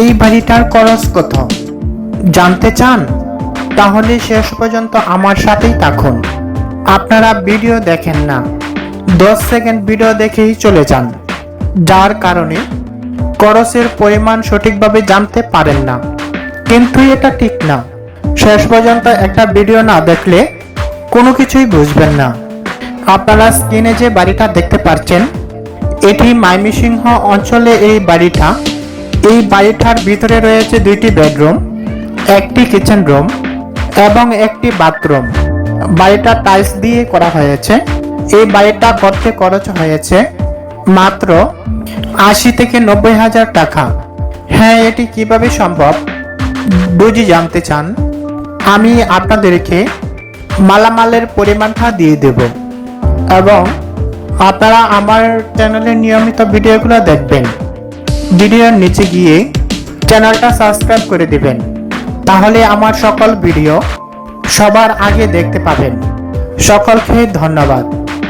এই বাড়িটার খরচ কত? জানতে চান? তাহলে শেষ পর্যন্ত আমার সাথেই থাকুন। আপনারা ভিডিও দেখেন না। দশ সেকেন্ড ভিডিও দেখেই চলে যান। যার কারণে খরচের পরিমাণ সঠিকভাবে জানতে পারেন না। কিন্তু এটা ঠিক না। শেষ পর্যন্ত একটা ভিডিও না দেখলে কোনো কিছুই বুঝবেন না। আপনারা স্ক্রিনে যে বাড়িটা দেখতে পাচ্ছেন এটি মাইমিসিংহ অঞ্চলে এই বাড়িটা। এই বাড়িটার ভিতরে রয়েছে দুইটি বেডরুম, একটি কিচেন রুম এবং একটি বাথরুম। বাড়িটা টাইলস দিয়ে করা হয়েছে। এই বাড়িটা করতে খরচ হয়েছে মাত্র আশি থেকে নব্বই হাজার টাকা। হ্যাঁ এটি কীভাবে সম্ভব? বুঝি জানতে চান। আমি আপনাদেরকে মালামালের পরিমাণটা দিয়ে দেব এবং আপনারা আমার চ্যানেলে নিয়মিত ভিডিওগুলো দেখবেন। ভিডিওর নিচে গিয়ে চ্যানেলটা সাবস্ক্রাইব করে দিবেন। তাহলে আমার সকল ভিডিও সবার আগে দেখতে পাবেন। সকলকে ধন্যবাদ।